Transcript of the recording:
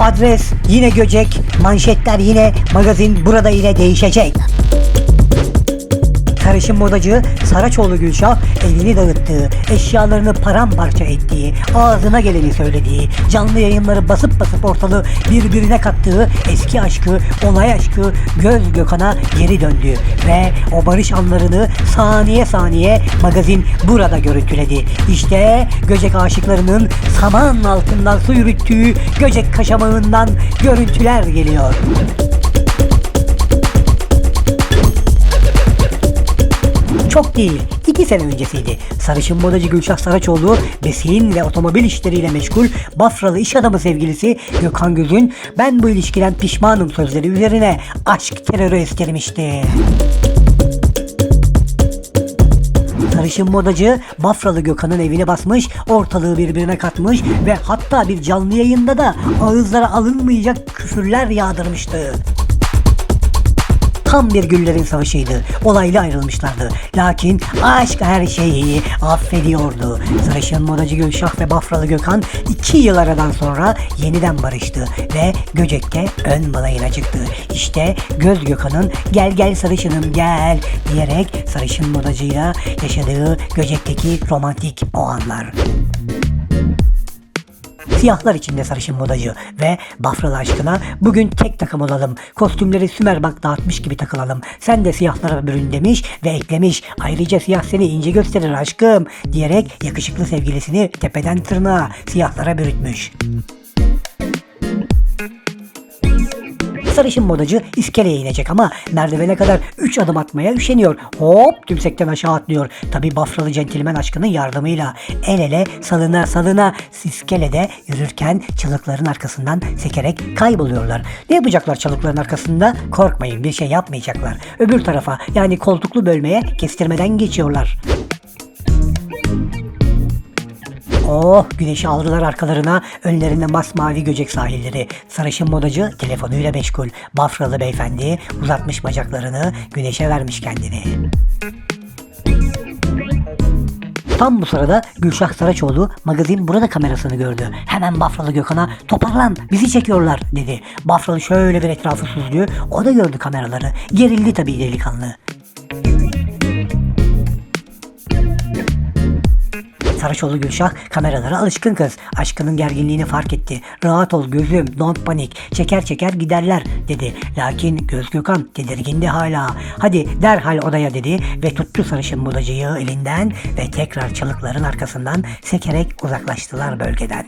Adres yine Göcek, manşetler yine magazin burada ile değişecek. Sarışın modacı Saraçoğlu Gülşah evini dağıttığı, eşyalarını paramparça ettiği, ağzına geleni söylediği, canlı yayınları basıp basıp ortalığı birbirine kattığı eski aşkı, onay aşkı Göz Gökhan'a geri döndü. Ve o barış anlarını saniye saniye magazin burada görüntüledi. İşte Göcek aşıklarının saman altından su yürüttüğü Göcek kaşamağından görüntüler geliyor. Çok değil, iki sene öncesiydi. Sarışın modacı Gülşah Saraçoğlu, besin ve otomobil işleriyle meşgul Bafralı iş adamı sevgilisi Gökhan Göz'ün ben bu ilişkiden pişmanım sözleri üzerine aşk terörü estirmişti. Sarışın modacı Bafralı Gökhan'ın evine basmış, ortalığı birbirine katmış ve hatta bir canlı yayında da ağızlara alınmayacak küfürler yağdırmıştı. Tam bir güllerin savaşıydı. Olaylı ayrılmışlardı. Lakin aşk her şeyi affediyordu. Sarışın modacı Gülşah ve Bafralı Gökhan iki yıl aradan sonra yeniden barıştı ve Göcek'te ön balayına çıktı. İşte Göz Gökhan'ın gel gel sarışınım gel diyerek sarışın modacıyla yaşadığı Göcek'teki romantik o anlar. Siyahlar içinde sarışın modacı ve Bafralı aşkına bugün tek takım olalım. Kostümleri Sümerbank dağıtmış gibi takılalım. Sen de siyahlara bürün demiş ve eklemiş. Ayrıca siyah seni ince gösterir aşkım diyerek yakışıklı sevgilisini tepeden tırnağa siyahlara bürütmüş. Sarışın modacı iskeleye inecek ama merdivene kadar 3 adım atmaya üşeniyor. Hop tümsekten aşağı atlıyor. Tabi Bafralı centilmen aşkının yardımıyla el ele salına salına iskelede yürürken çalıkların arkasından sekerek kayboluyorlar. Ne yapacaklar çalıkların arkasında? Korkmayın bir şey yapmayacaklar. Öbür tarafa yani koltuklu bölmeye kestirmeden geçiyorlar. Oh güneşi aldılar arkalarına önlerinde masmavi göcek sahilleri. Sarışın modacı telefonuyla meşgul. Bafralı beyefendi uzatmış bacaklarını güneşe vermiş kendini. Tam bu sırada Gülşah Saraçoğlu magazin burada kamerasını gördü. Hemen Bafralı Gökhan'a toparlan bizi çekiyorlar dedi. Bafralı şöyle bir etrafı süzdü. O da gördü kameraları. Gerildi tabii delikanlı. Saraçoğlu Gülşah kameralara alışkın kız. Aşkının gerginliğini fark etti. Rahat ol gözüm, don't panik. Çeker çeker giderler dedi. Lakin Göz Gökhan tedirgindi hala. Hadi derhal odaya dedi ve tuttu sarışın modacıyı elinden ve tekrar çalıkların arkasından sekerek uzaklaştılar bölgeden.